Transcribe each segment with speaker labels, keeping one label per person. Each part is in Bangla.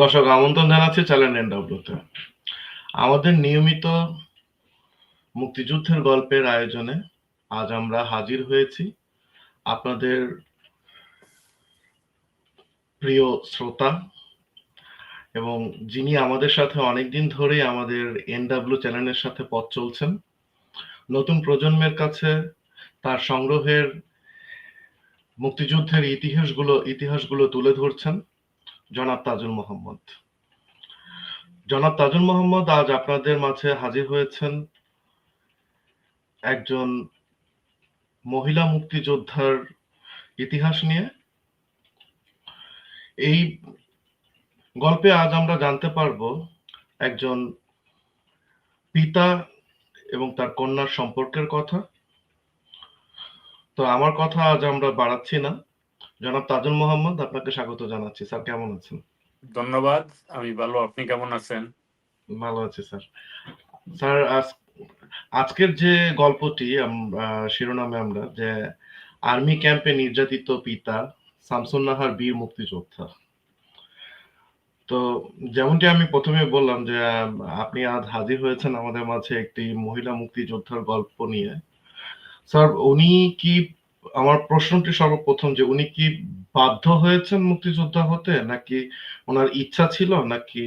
Speaker 1: দর্শক, আমন্ত্রণ জানাচ্ছি চ্যানেল এনডব্লিউতে আমাদের নিয়মিত মুক্তিযুদ্ধের গল্পের আয়োজনে আজ আমরা হাজির হয়েছি আপনাদের প্রিয় শ্রোতা এবং যিনি আমাদের সাথে অনেকদিন ধরেই আমাদের এনডব্লিউ চ্যানেলের সাথে পথ চলছেন। নতুন প্রজন্মের কাছে তার সংগ্রহের মুক্তিযুদ্ধের ইতিহাসগুলো ইতিহাসগুলো তুলে ধরছেন। জনাব তাজুল মোহাম্মদ। জনাব তাজুল মোহাম্মদ আজ আপনাদের মাঝে হাজির হয়েছেন একজন মহিলা মুক্তিযোদ্ধার ইতিহাস নিয়ে। এই গল্পে আজ আমরা জানতে পারব একজন পিতা এবং তার কন্যার সম্পর্কের কথা। তো আমার কথা আজ আমরা বাড়াচ্ছি না। জনাব তাজুল মোহাম্মদ আপনাকে স্বাগত জানাচ্ছি। স্যার কেমন আছেন?
Speaker 2: ধন্যবাদ। আমি ভালো। আপনি কেমন আছেন?
Speaker 1: ভালো আছি স্যার। স্যার আজ- আজকের যে গল্পটি শিরোনামে আমরা যে আর্মি ক্যাম্পে নির্যাতিত পিতা শামসুন নাহার বীর মুক্তিযোদ্ধা। তো যেমনটি আমি প্রথমে বললাম যে আপনি আজ হাজির হয়েছেন আমাদের মাঝে একটি মহিলা মুক্তিযোদ্ধার গল্প নিয়ে। স্যার উনি কি আমার প্রশ্নটি সর্বপ্রথম যে উনি কি বাধ্য হয়েছেন মুক্তিযোদ্ধা হতে? নাকি ওনার ইচ্ছা ছিল? নাকি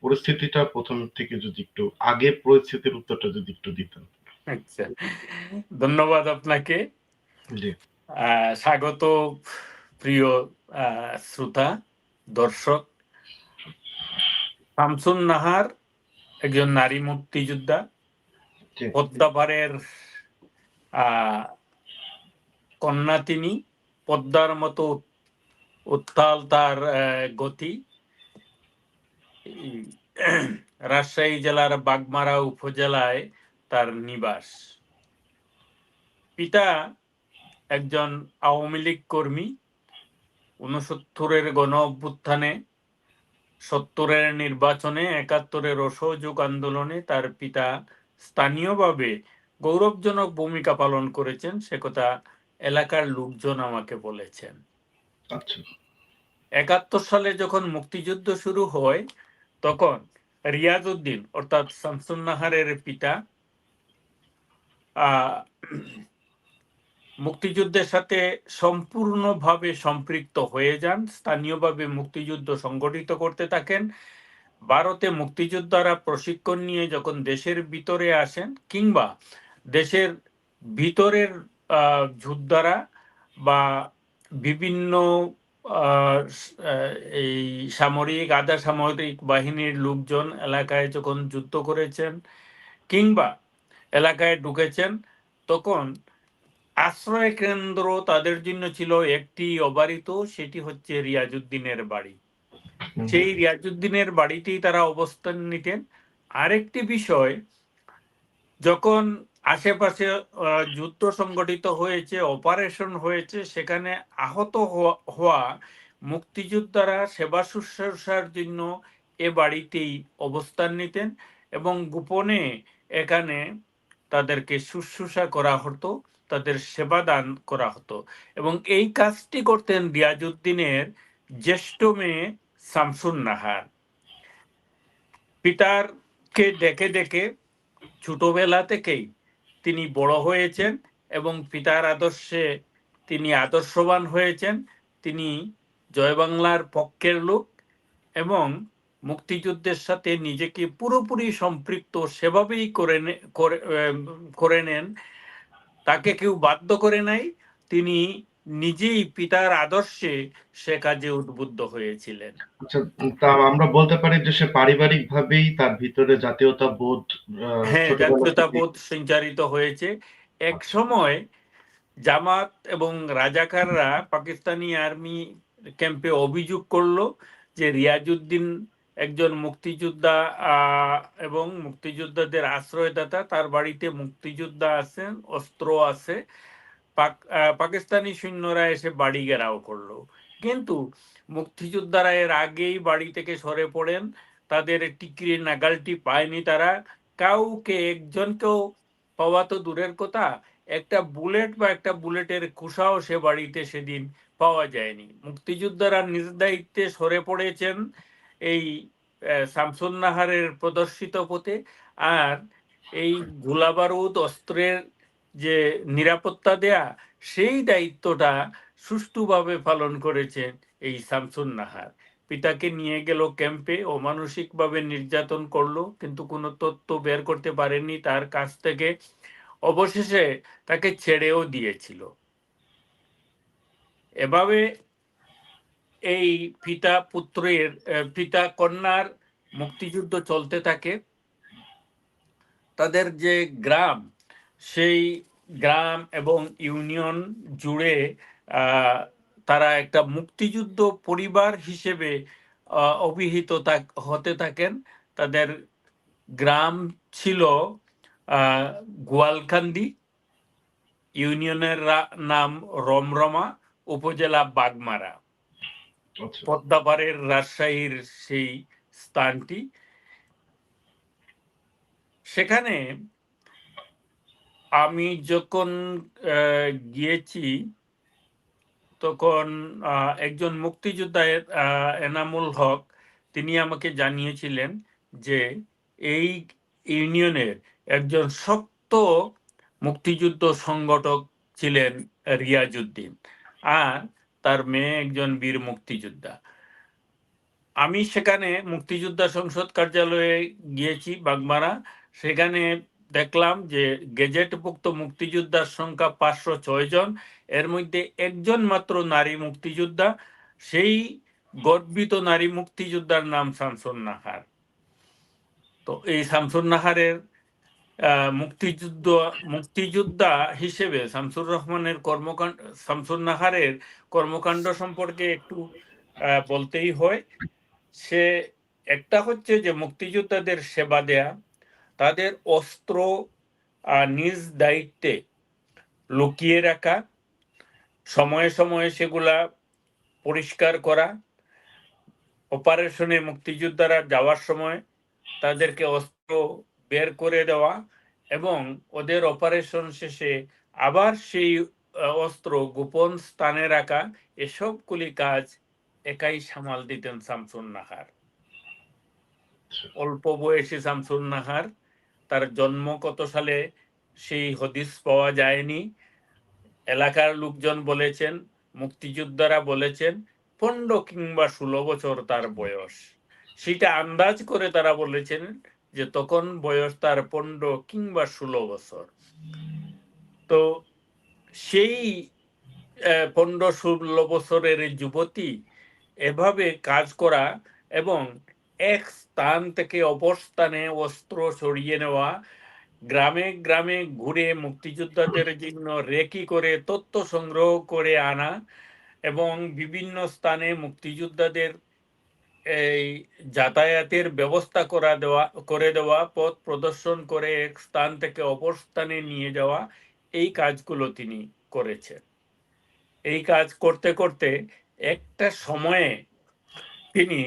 Speaker 1: পরিস্থিতিটা প্রথম থেকে যদি একটু আগে পরিস্থিতির উত্তরটা যদি একটু দিতেন।
Speaker 2: আচ্ছা ধন্যবাদ আপনাকে। স্বাগত প্রিয় আহ, শ্রোতা দর্শক। শামসুন নাহার একজন নারী মুক্তিযোদ্ধা। পদ্মাপাড়ের আহ, কন্যা তিনি পদ্মার মতো উত্তাল তার গতি। রাজশাহী জেলার বাগমারা উপজেলায় তার নিবাস। পিতা একজন আওয়ামী লীগ কর্মী উনসত্তরের গণ অভ্যুত্থানে সত্তরের নির্বাচনে, একাত্তরের অসহযোগ আন্দোলনে তার পিতা স্থানীয়ভাবে গৌরবজনক ভূমিকা পালন করেছেন। সে কথা এলাকার লোকজন আমাকে বলেছেন।
Speaker 1: আচ্ছা।
Speaker 2: একাত্তর সালে যখন মুক্তিযুদ্ধ শুরু হয় তখন রিয়াজ উদ্দিন অর্থাৎ শামসুন নাহারের পিতা মুক্তিযুদ্ধের সাথে সম্পূর্ণভাবে সম্পৃক্ত হয়ে যান। স্থানীয়ভাবে মুক্তিযুদ্ধ সংগঠিত করতে থাকেন। ভারতে মুক্তিযোদ্ধারা প্রশিক্ষণ নিয়ে যখন দেশের ভিতরে আসেন কিংবা দেশের ভিতরের যোদ্ধারা বা বিভিন্ন এই সামরিক আধা সামরিক বাহিনীর লোকজন এলাকায় যখন যুদ্ধ করেছেন কিংবা এলাকায় ঢুকেছেন তখন আশ্রয় কেন্দ্র তাদের জন্য ছিল একটি অবারিত সেটি হচ্ছে রিয়াজুদ্দিনের বাড়ি। সেই রিয়াজুদ্দিনের বাড়িতেই তারা অবস্থান নিতেন। আরেকটি বিষয় যখন আশেপাশে যুদ্ধ সংগঠিত হয়েছে অপারেশন হয়েছে, সেখানে আহত হওয়া- মুক্তিযোদ্ধারা সেবা শুশ্রূষার জন্য এ বাড়িতেই অবস্থান নিতেন এবং গোপনে এখানে তাদেরকে শুশ্রূষা করা হতো, তাদের সেবা দান করা হতো এবং এই কাজটি করতেন রিয়াজুদ্দিনের জ্যেষ্ঠ মেয়ে শামসুন নাহার পিতারকে দেখে দেখে ছোটবেলা থেকেই তিনি বড় হয়েছেন এবং পিতার আদর্শে তিনি আদর্শবান হয়েছেন। তিনি জয় বাংলার পক্ষের লোক এবং মুক্তিযুদ্ধের সাথে নিজেকে পুরোপুরি সম্পৃক্ত সেভাবেই করে করে নেন। তাকে কেউ বাধ্য করে নাই। তিনি নিজেই পিতার আদর্শে সে কাজে উদ্বুদ্ধ হয়েছিলেন।
Speaker 1: আচ্ছা তা আমরা বলতে পারি যে সে পারিবারিক ভাবেই তার ভিতরে জাতীয়তা বোধ
Speaker 2: হ্যাঁ
Speaker 1: থেকেই-
Speaker 2: জাতীয়তাবোধ সঞ্চারিত হয়েছে। এক সময় জামাত এবং রাজাকাররা পাকিস্তানি আর্মি ক্যাম্পে অভিযোগ করল যে রিয়াজউদ্দিন একজন মুক্তিযোদ্ধা আহ, এবং মুক্তিযোদ্ধাদের আশ্রয়দাতা তার বাড়িতে মুক্তিযোদ্ধা আছেন অস্ত্র আছে। পাকিস্তানি সৈন্যরা এসে বাড়ি ঘেরাও করল। কিন্তু মুক্তিযোদ্ধারা এর আগেই বাড়ি থেকে সরে পড়েন। তাদের টিকিরে নাগালটি পায়নি তারা। কাউকে একজনকেও পাওয়া তো দূরের কথা। একটা বুলেট বা একটা বুলেটের কুশাও সে বাড়িতে সেদিন পাওয়া যায়নি। মুক্তিযোদ্ধারা নিজ দায়িত্বে সরে পড়েছেন এই আহ, শামসুন নাহারের প্রদর্শিত পথে। আর এই গোলাবারুদ অস্ত্রের যে নিরাপত্তা দেয়া, সেই দায়িত্বটা সুষ্ঠুভাবে পালন করেছেন এই শামসুন নাহার। পিতাকে নিয়ে গেল ক্যাম্পে অমানসিকভাবে নির্যাতন করল, কিন্তু কোনো তথ্য বের করতে পারেনি তার কাছ থেকে। অবশেষে তাকে ছেড়েও দিয়েছিল। এভাবে এই পিতা পুত্রের পিতা কন্যার মুক্তিযুদ্ধ চলতে থাকে। তাদের যে গ্রাম সেই গ্রাম এবং ইউনিয়ন জুড়ে আহ, তারা একটা মুক্তিযুদ্ধ পরিবার হিসেবে অভিহিত হতে থাকেন। তাদের গ্রাম ছিল গোয়ালকান্দি। ইউনিয়নের নাম রমরমা উপজেলা বাগমারা।
Speaker 1: আচ্ছা।
Speaker 2: পদ্মাপাড়ের রাজশাহীর সেই স্থানটি। সেখানে আমি যখন গিয়েছি, তখন একজন মুক্তিযোদ্ধা এনামুল হক, তিনি আমাকে জানিয়েছিলেন যে এই ইউনিয়নের একজন শক্ত মুক্তিযুদ্ধ সংগঠক ছিলেন রিয়াজউদ্দিন আর তার মেয়ে একজন বীর মুক্তিযোদ্ধা। আমি সেখানে মুক্তিযোদ্ধা সংসদ কার্যালয়ে গিয়েছি, বাগমারা। সেখানে দেখলাম যে গেজেটভুক্ত মুক্তিযোদ্ধার সংখ্যা পাঁচশো ছয় জন। এর মধ্যে একজন মাত্র নারী মুক্তিযোদ্ধা। সেই গর্বিত নারী মুক্তিযোদ্ধার নাম শামসুন নাহার। তো এই শামসুন নাহারের মুক্তিযুদ্ধ, মুক্তিযোদ্ধা হিসেবে শামসুর রহমানের কর্মকাণ্ড, শামসুন নাহারের কর্মকাণ্ড সম্পর্কে একটু বলতেই হয়। সে একটা হচ্ছে যে মুক্তিযোদ্ধাদের সেবা দেয়া তাদের অস্ত্র নিজ দায়িত্বে লুকিয়ে রাখা সময়ে সময়ে সেগুলা পরিষ্কার করা অপারেশনে মুক্তিযোদ্ধারা যাওয়ার সময় তাদেরকে অস্ত্র বের করে দেওয়া এবং ওদের অপারেশন শেষে আবার সেই অস্ত্র গোপন স্থানে রাখা এসবগুলি কাজ একাই সামাল দিতেন শামসুন নাহার অল্প বয়সী শামসুন নাহার তার জন্ম কত সালে সেই হদিস পাওয়া যায়নি। এলাকার লোকজন বলেছেন, মুক্তিযোদ্ধারা বলেছেন, পনেরো কিংবা ষোলো বছর তার বয়স। সেটা আন্দাজ করে তারা বলেছেন যে তখন বয়স তার পনেরো কিংবা ষোলো বছর। তো সেই পনেরো ষোলো বছরের যুবতী এভাবে কাজ করা এবং এক স্থান থেকে অপর স্থানে অস্ত্র সরিয়ে নেওয়া, গ্রামে গ্রামে ঘুরে মুক্তিযোদ্ধাদের জন্য রেকি করে তথ্য সংগ্রহ করে আনা এবং বিভিন্ন স্থানে মুক্তিযোদ্ধাদের এই যাতায়াতের ব্যবস্থা করা দেওয়া, করে দেওয়া, পথ প্রদর্শন করে এক স্থান থেকে অপর স্থানে নিয়ে যাওয়া এই কাজগুলো তিনি করেছেন। এই কাজ করতে করতে একটা সময়ে তিনি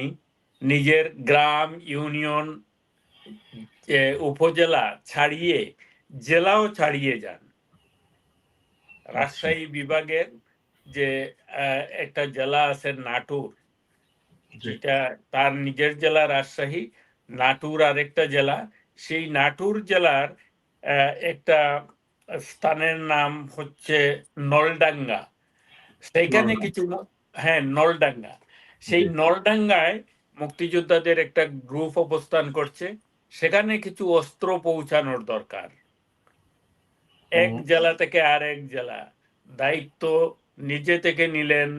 Speaker 2: নিজের গ্রাম ইউনিয়ন উপজেলা ছাড়িয়ে জেলাও ছাড়িয়ে যান। রাজশাহী বিভাগের যে একটা জেলা আছে নাটোর যেটা তার নিজের জেলা রাজশাহী নাটোর আরেকটা জেলা। সেই নাটোর জেলার আহ, একটা স্থানের নাম হচ্ছে নলডাঙ্গা। সেইখানে কিছু হ্যাঁ নলডাঙ্গা। সেই নলডাঙ্গায় মুক্তিযোদ্ধাদের একটা গ্রুপ অবস্থান করছে। সেখানে কিছু অস্ত্র পৌঁছানোর দরকার। এক জেলা থেকে আর এক জেলা। দায়িত্ব নিজে থেকে নিলেন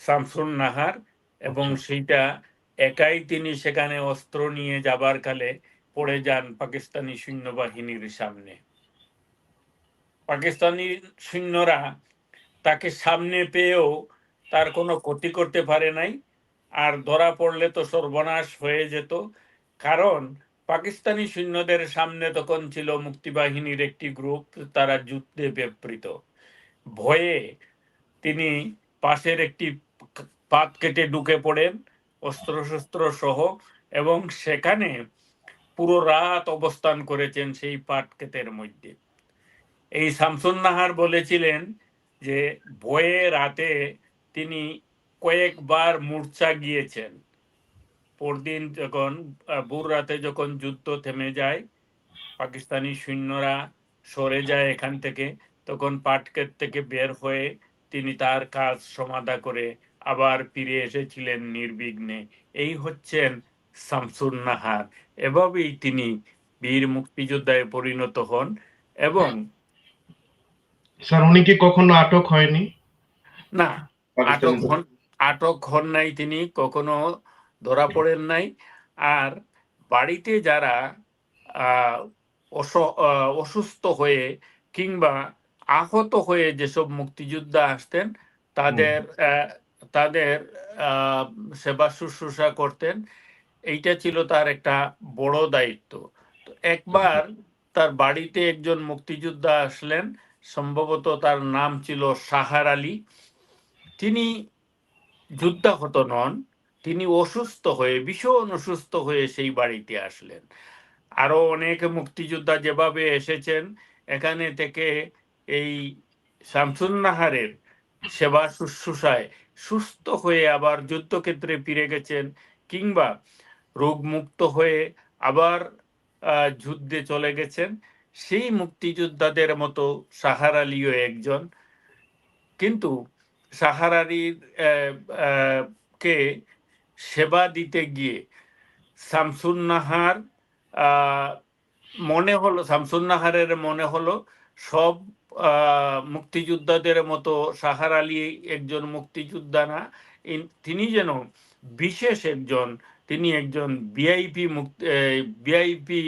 Speaker 2: শামসুন নাহার এবং
Speaker 1: আচ্ছা।
Speaker 2: সেইটা একাই তিনি সেখানে অস্ত্র নিয়ে যাবার কালে পড়ে যান পাকিস্তানি সৈন্যবাহিনীর সামনে। পাকিস্তানি সৈন্যরা তাকে সামনে পেয়েও তার কোনো ক্ষতি করতে পারে নাই। আর ধরা পড়লে তো সর্বনাশ হয়ে যেত। কারণ পাকিস্তানি সৈন্যদের সামনে তখন ছিল মুক্তিবাহিনীর একটি গ্রুপ, তারা যুদ্ধে বিবৃত। ভয়ে তিনি পাশের একটি পাত কেটে ঢুকে পড়েন, অস্ত্রশস্ত্র সহ, এবং সেখানে পুরো রাত অবস্থান করেছেন সেই পাট ক্ষেতের মধ্যে। এই শামসুন নাহার বলেছিলেন যে, ভয়ে রাতে তিনি কয়েকবার মূর্ছা গিয়েছেন। পরদিন যখন ভোর রাতে যখন যুদ্ধ থেমে যায় পাকিস্তানি সৈন্যরা সরে যায় এখান থেকে তখন পাটকের থেকে বের হয়ে তিনি তার কাজ সমাধা করে আবার ফিরে এসেছিলেন নির্বিঘ্নে। এই হচ্ছেন শামসুন নাহার এভাবেই তিনি বীর মুক্তিযোদ্ধায় পরিণত হন এবং
Speaker 1: স্যার উনি কি কখনো আটক হয়নি?
Speaker 2: না আটক হন আটক হন নাই তিনি কখনো ধরা পড়েন নাই। আর বাড়িতে যারা অসুস্থ হয়ে কিংবা আহত হয়ে যেসব মুক্তিযোদ্ধা আসতেন তাদের তাদের সেবা শুশ্রূষা করতেন। এইটা ছিল তার একটা বড় দায়িত্ব। তো একবার তার বাড়িতে একজন মুক্তিযোদ্ধা আসলেন সম্ভবত তার নাম ছিল সাহার আলী। তিনি যুদ্ধাহত নন, তিনি অসুস্থ হয়ে, ভীষণ অসুস্থ হয়ে সেই বাড়িতে আসলেন। আরও অনেক মুক্তিযোদ্ধা যেভাবে এসেছেন, এখানে থেকে এই শামসুন্নাহারের সেবা শুশ্রূষায় সুস্থ হয়ে আবার যুদ্ধক্ষেত্রে ফিরে গেছেন, কিংবা রোগমুক্ত হয়ে আবার যুদ্ধে চলে গেছেন। সেই মুক্তিযোদ্ধাদের মতো সাহার আলীও একজন। কিন্তু সাহার আলীর আহ, আহ, কে সেবা দিতে গিয়ে শামসুন্নাহার মনে হলো শামসুন্নাহারের মনে হলো সব মুক্তিযোদ্ধাদের মতো সাহার আলী একজন মুক্তিযোদ্ধা না তিনি যেন বিশেষ একজন তিনি একজন ভিআইপি মুক্তি ভিআইপি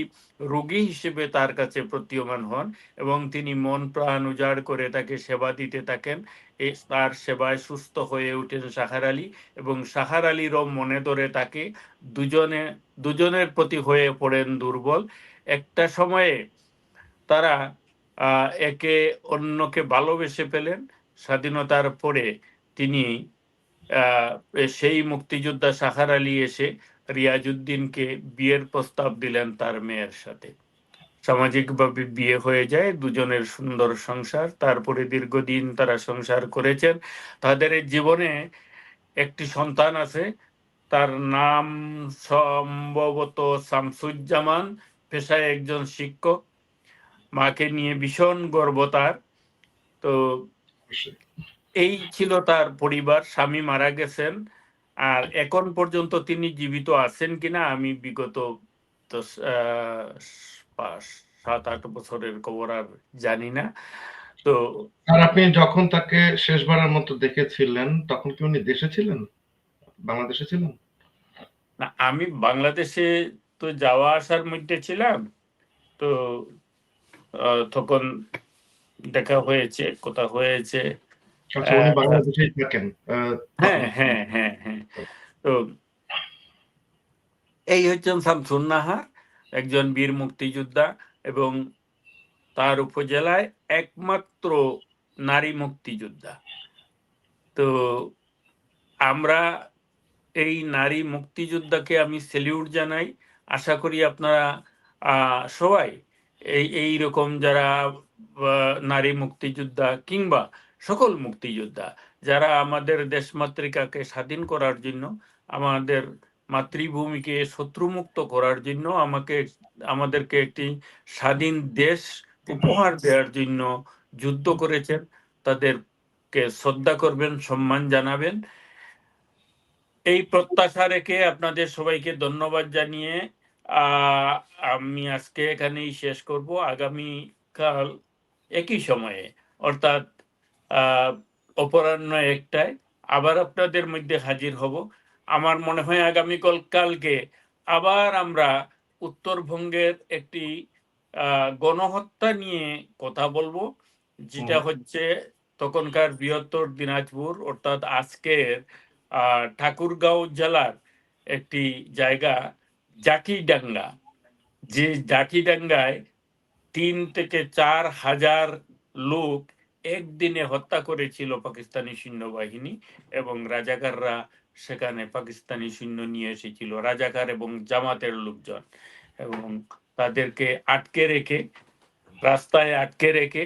Speaker 2: রোগী হিসেবে তার কাছে প্রতীয়মান হন এবং তিনি মন প্রাণ উজাড় করে তাকে সেবা দিতে থাকেন। তার সেবায় সুস্থ হয়ে উঠেন সাহার আলী এবং সাহার আলীরও মনে ধরে তাকে দুজনে, দুজনের প্রতি হয়ে পড়েন দুর্বল। একটা সময়ে তারা একে অন্যকে ভালোবেসে পেলেন স্বাধীনতার পরে তিনি সেই মুক্তিযোদ্ধা সাহার আলী এসে রিয়াজউদ্দিনকে বিয়ের প্রস্তাব দিলেন তার মেয়ের সাথে। সামাজিকভাবে বিয়ে হয়ে যায় দুজনের সুন্দর সংসার তারপরে দীর্ঘদিন তারা সংসার করেছেন। তাদের জীবনে একটি সন্তান আছে তার নাম সম্ভবত শামসুজ্জামান পেশায় একজন শিক্ষক। মাকে নিয়ে ভীষণ গর্ব তার। তো এই ছিল তার পরিবার স্বামী মারা গেছেন। আর এখন পর্যন্ত তিনি জীবিত আছেন কিনা আমি বিগত সাত আট বছরের খবর আর জানি না। তো
Speaker 1: আর আপনি যখন তাকে শেষবারের মতো দেখেছিলেন তখন কি উনি দেশে ছিলেন? বাংলাদেশে ছিলেন?
Speaker 2: না আমি বাংলাদেশে তো যাওয়া আসার মধ্যে ছিলাম। তো তখন দেখা হয়েছে কথা হয়েছে।
Speaker 1: আচ্ছা
Speaker 2: হ্যাঁ হ্যাঁ হ্যাঁ হ্যাঁ। তো এই হচ্ছেন শামসুন নাহার, একজন বীর মুক্তিযোদ্ধা এবং তার উপজেলায় একমাত্র নারী মুক্তিযোদ্ধা। তো আমরা এই নারী মুক্তিযোদ্ধাকে আমি সেলিউট জানাই। আশা করি আপনারা সবাই এই এই রকম যারা নারী মুক্তিযোদ্ধা কিংবা সকল মুক্তিযোদ্ধা, যারা আমাদের দেশমাতৃকাকে স্বাধীন করার জন্য, আমাদের মাতৃভূমিকে শত্রুমুক্ত করার জন্য, আমাকে, আমাদেরকে একটি স্বাধীন দেশ উপহার দেওয়ার জন্য যুদ্ধ করেছেন। তাদেরকে শ্রদ্ধা করবেন, সম্মান জানাবেন। এই প্রত্যাশা রেখে আপনাদের সবাইকে ধন্যবাদ জানিয়ে আমি আজকে এখানেই শেষ করব। আগামী কাল একই সময়ে, অর্থাৎ অপরাহ্ন একটায়। আবার আপনাদের মধ্যে হাজির হব। আমার মনে হয় আগামীকাল কালকে আবার আমরা উত্তরবঙ্গের একটি গণহত্যা নিয়ে কথা বলব যেটা হচ্ছে তখনকার বৃহত্তর দিনাজপুর অর্থাৎ আজকের আহ, ঠাকুরগাঁও জেলার একটি জায়গা জাকিডাঙ্গা। যে জাকিডাঙ্গায় তিন থেকে চার হাজার লোক একদিনে হত্যা করেছিল পাকিস্তানি সৈন্যবাহিনী এবং রাজাকাররা সেখানে পাকিস্তানি সৈন্য নিয়ে এসেছিল। রাজাকার এবং জামাতের লোকজন এবং তাদেরকে আটকে রেখে, রাস্তায় আটকে রেখে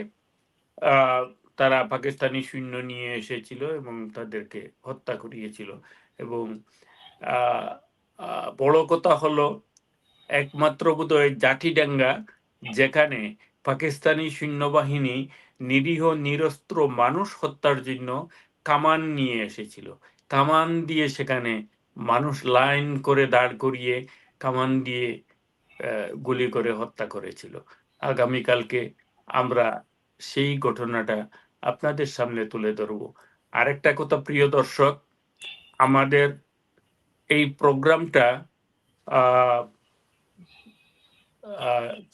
Speaker 2: তারা পাকিস্তানি সৈন্য নিয়ে এসেছিল এবং তাদেরকে হত্যা করিয়েছিল। এবং বড় কথা হলো, একমাত্র বোধহয় জাঠিডাঙ্গা যেখানে পাকিস্তানি সৈন্যবাহিনী নিরীহ, নিরস্ত্র মানুষ হত্যার জন্য কামান নিয়ে এসেছিল। কামান দিয়ে সেখানে মানুষ লাইন করে দাঁড় করিয়ে কামান দিয়ে গুলি করে হত্যা করেছিল। আগামীকালকে আমরা সেই ঘটনাটা আপনাদের সামনে তুলে ধরব। আরেকটা কথা, প্রিয় দর্শক, আমাদের এই প্রোগ্রামটা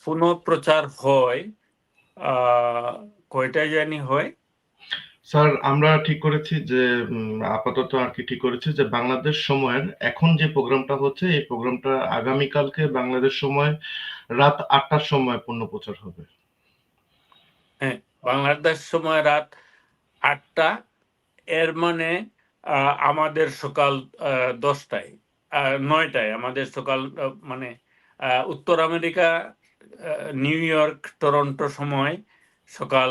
Speaker 2: পুনঃপ্রচার হয় কয়টায় জানি হয়?
Speaker 1: স্যার আমরা ঠিক করেছি যে আপাতত আর কি ঠিক করেছি যে বাংলাদেশ সময়ের এখন যে প্রোগ্রামটা হচ্ছে এই প্রোগ্রামটা আগামীকালকে বাংলাদেশ সময় রাত আটটার সময় পূর্ণ প্রচার হবে।
Speaker 2: হ্যাঁ বাংলাদেশ সময় রাত আটটা এর মানে আমাদের সকাল দশটায় আহ, নয়টায় আমাদের সকাল মানে উত্তর আমেরিকা নিউ ইয়র্ক টরন্টো সময় সকাল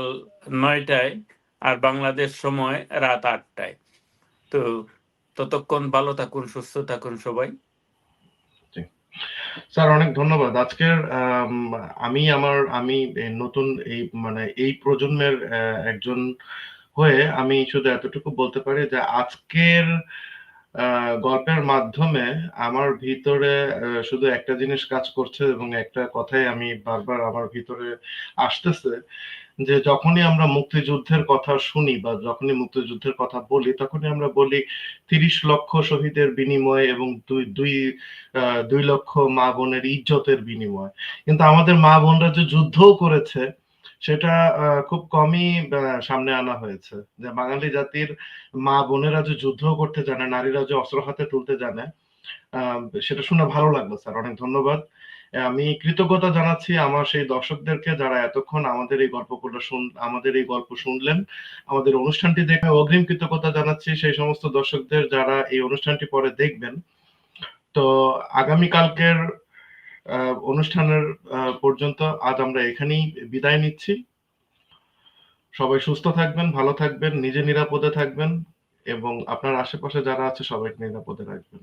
Speaker 2: নয়টায় আর বাংলাদেশ সময় রাত আটটায়। তো ততক্ষণ ভালো থাকুন সুস্থ থাকুন সবাই।
Speaker 1: স্যার অনেক ধন্যবাদ। আজকের আম, আমি আমার আমি নতুন এই মানে এই প্রজন্মের একজন হয়ে আমি শুধু এতটুকু বলতে পারি যে আজকের গল্পের মাধ্যমে আমার ভিতরে শুধু একটা জিনিস কাজ করছে এবং একটা কথাই আমি বারবার আমার ভিতরে আসতেছে যে যখনই আমরা মুক্তিযুদ্ধের কথা শুনি বা যখনই মুক্তিযুদ্ধের কথা বলি, তখনই আমরা বলি তিরিশ লক্ষ শহীদের বিনিময় এবং দুই দুই দুই লক্ষ মা বোনের ইজ্জতের বিনিময়। কিন্তু আমাদের মা বোনরা যে যুদ্ধও করেছে সেটা খুব কমই সামনে আনা হয়েছে। যে বাঙালি জাতির মা বোনেরা যে যুদ্ধ করতে জানে নারীরা যে অস্ত্র হাতে তুলতে জানে সেটা শুনে ভালো লাগল স্যার। অনেক ধন্যবাদ। আমি কৃতজ্ঞতা জানাচ্ছি আমার সেই দর্শকদেরকে যারা এতক্ষণ আমাদের এই গল্পগুলো শুন আমাদের এই গল্প শুনলেন। আমাদের অনুষ্ঠানটি দেখে অগ্রিম কৃতজ্ঞতা জানাচ্ছি সেই সমস্ত দর্শকদের যারা এই অনুষ্ঠানটি পরে দেখবেন। তো আগামীকালকের আহ, অনুষ্ঠানের পর্যন্ত আজ আমরা এখানেই বিদায় নিচ্ছি। সবাই সুস্থ থাকবেন, ভালো থাকবেন, নিজে নিরাপদে থাকবেন এবং আপনার আশেপাশে যারা আছে সবাইকে নিরাপদে রাখবেন।